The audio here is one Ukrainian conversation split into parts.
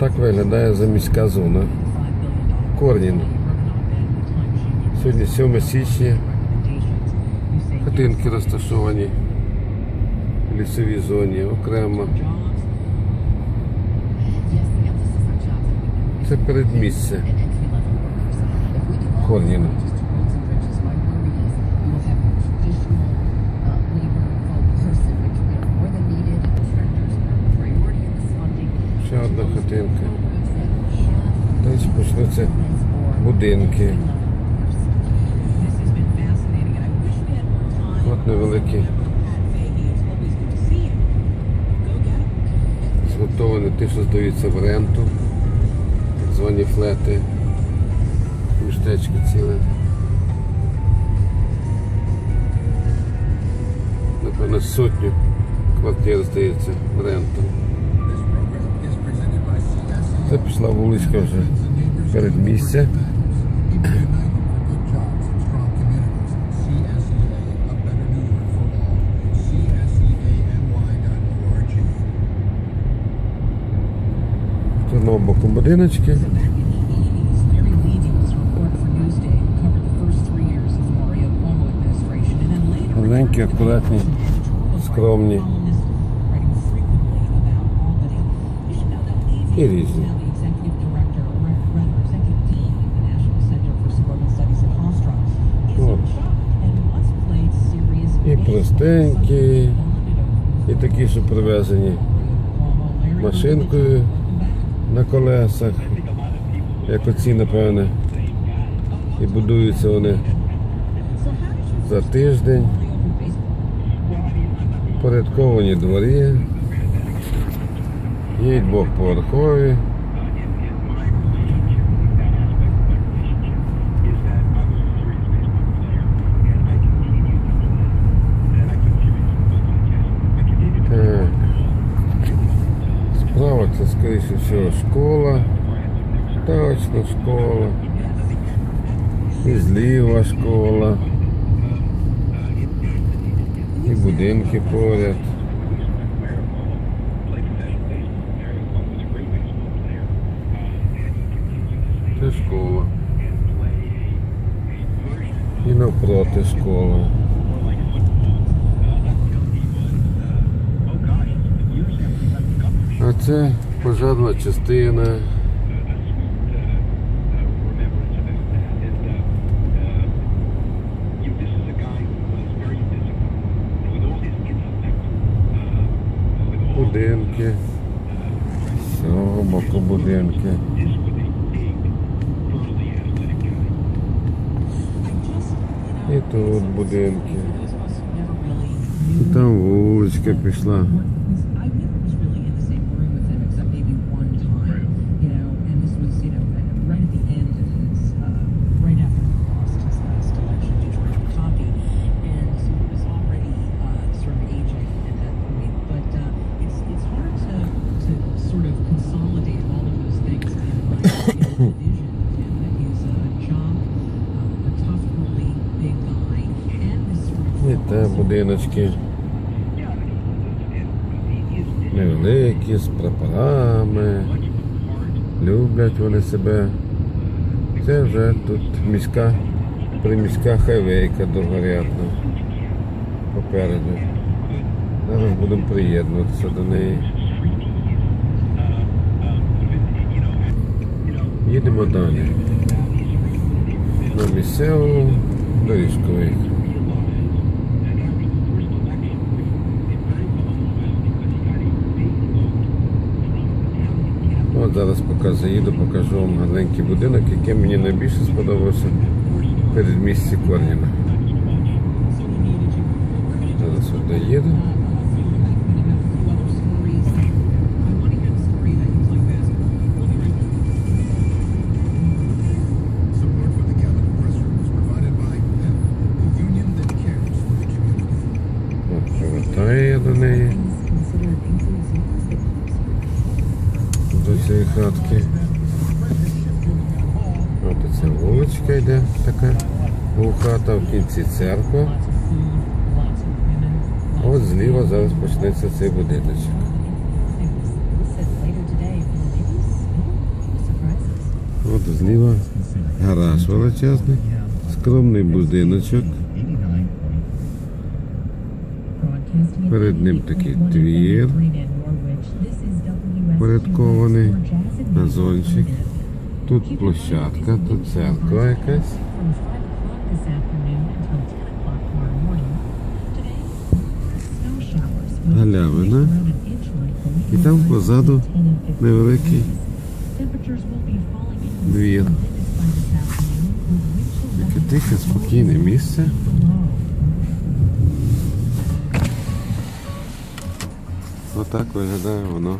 Так виглядає заміська зона. Корнін. Сьогодні 7 січня. Хатинки розташовані в лісовій зоні окремо. Це передмістя Корніна. Ще одна хатинка. Далі почнуться будинки. От невеликі. Зготовані ті, що здаються в ренту. Так звані флети. Містечко ціле. Напевно, сотню квартир здається в ренту. Це пішла вуличка вже перед боку будиночки. Маленькі, акуратні, скромні і різні. От. І простенькі, і такі, що привезені машинкою на колесах, як оці, напевне. І будуються вони за тиждень. Порядковані дворі. Є бог двохповерхові. Це, скоріше всього, школа. Точно школа. І зліва школа. І будинки поряд. Це школа. І навпроти школа. А це пожежна частина. Будинки. З цього боку будинки. І тут будинки. І там вуличка пішла. Те. Невеликі, з прапорами. Люблять вони себе. Це вже тут міська, приміська хайвейка довгорядна. Попереду. Зараз будемо приєднуватися до неї. Їдемо далі. На місцеву доріжку зараз поки заїду, покажу вам гарненький будинок, який мені найбільше сподобався перед місці Корніна. Зараз сюди їду. От ця вуличка йде така. Хата в кінці церква. От зліва зараз почнеться цей будиночок. зліва гараж величезний, скромний будиночок. Перед ним такий порядкований, порядкований, газончик. Тут площадка, тут церква якась. Галявина. І там позаду невеликий двір. Таке тихе, спокійне місце. Отак виглядає воно.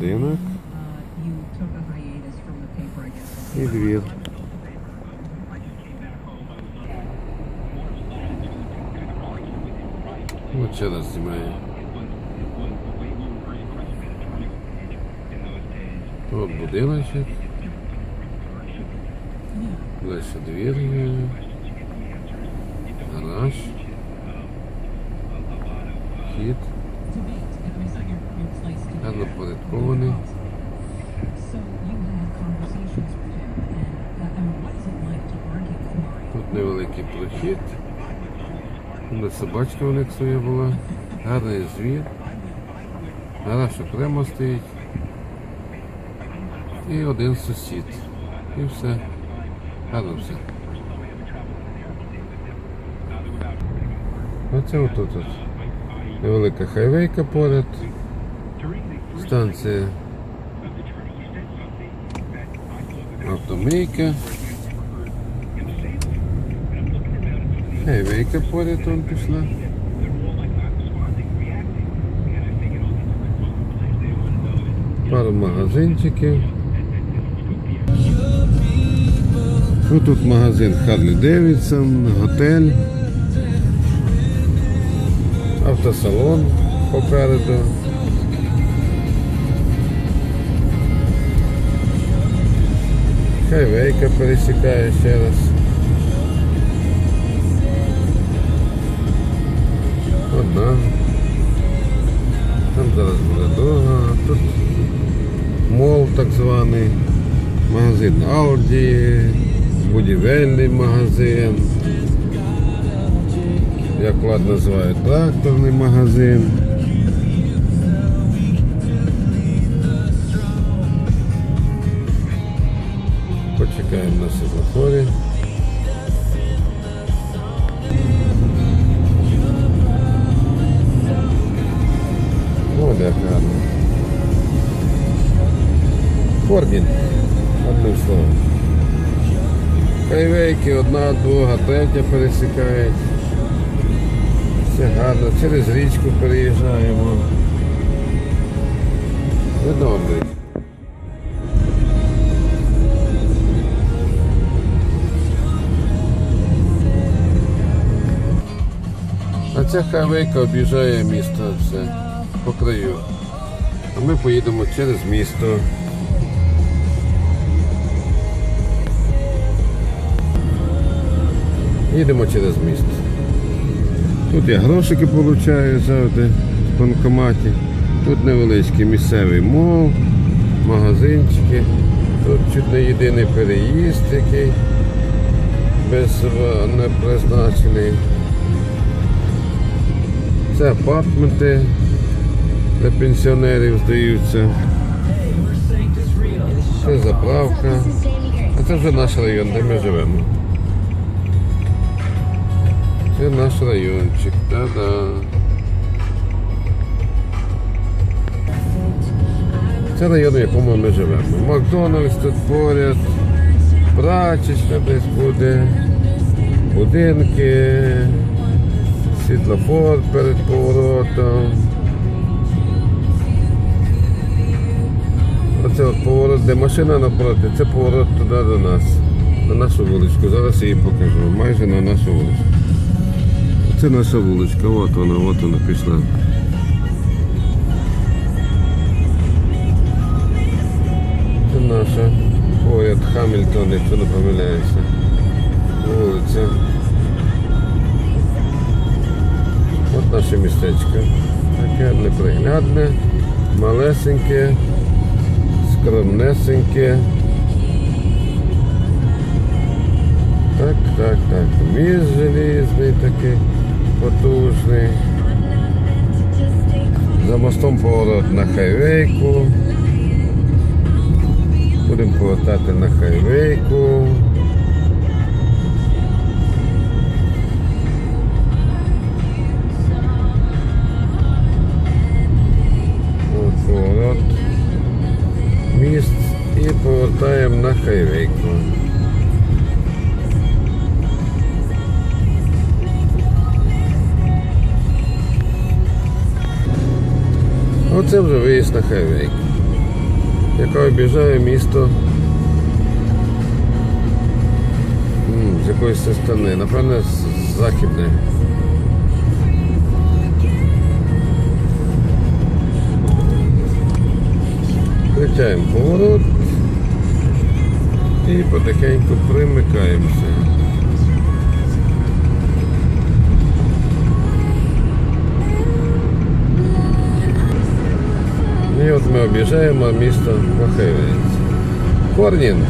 Будинок і двір. От ще раз знімає. От будиночок. Далі двір є. Гараж. Хід. Гарно порядкований. Тут невеликий прохід. Де собачка у них своя була. Гарний звір. Гараж окремо стоїть. І один сусід. І все. Гарно все. Оце отут. Невелика хайвейка поряд. Станція. Автомийка. Хайвейка поряд он пішла. Пару магазинчиків. Ну, тут магазин Харлі Девідсон, готель, автосалон попереду. Хайвейка пересікає ще раз. Одна. Там зараз буде друга. Тут мол так званий, магазин Audi, будівельний магазин. Як влад називає тракторний магазин. Почекаємо на світлофорі. О, як гарно. Кордін. Одним словом. Хайвейки, одна, друга, третя пересікають. Все гарно. Через річку переїжджаємо. Ви добрий. А ця хайвейка об'їжджає місто все по краю. А ми поїдемо через місто. Їдемо через місто. Тут я грошики получаю завжди в банкоматі. Тут невеличкий місцевий мол, магазинчики. Тут чуть не єдиний переїзд, який без е, призначений. Це апартменти для пенсіонерів здаються. Це заправка. А це вже наш район, де ми живемо. Це наш райончик. Та-да. Це район, в якому ми живемо. Макдональдс тут поряд, прачечна десь буде, будинки, світлофор перед поворотом. Оце от поворот, де машина напроти, це поворот туди до нас, на нашу вуличку. Зараз я її покажу. Майже на нашу вуличку. Це наша вуличка, от вона, от вона пішла. Це наша поряд Хамільтон, якщо не помиляюся. Вулиця. Наше містечко. Таке неприглядне, малесеньке, скромнесеньке. Так, так, так. Міст желізний такий, потужний. За мостом поворот на хайвейку. Будемо повертати на хайвейку. І повертаємо на хайвейку. Оце вже виїзд на хайвейк, яка об'їжджає місто з якоїсь сторони, напевно, з західної. Включаємо поворот і потихеньку примикаємося. І от ми об'їжджаємо місто Махайлівець. Корнін.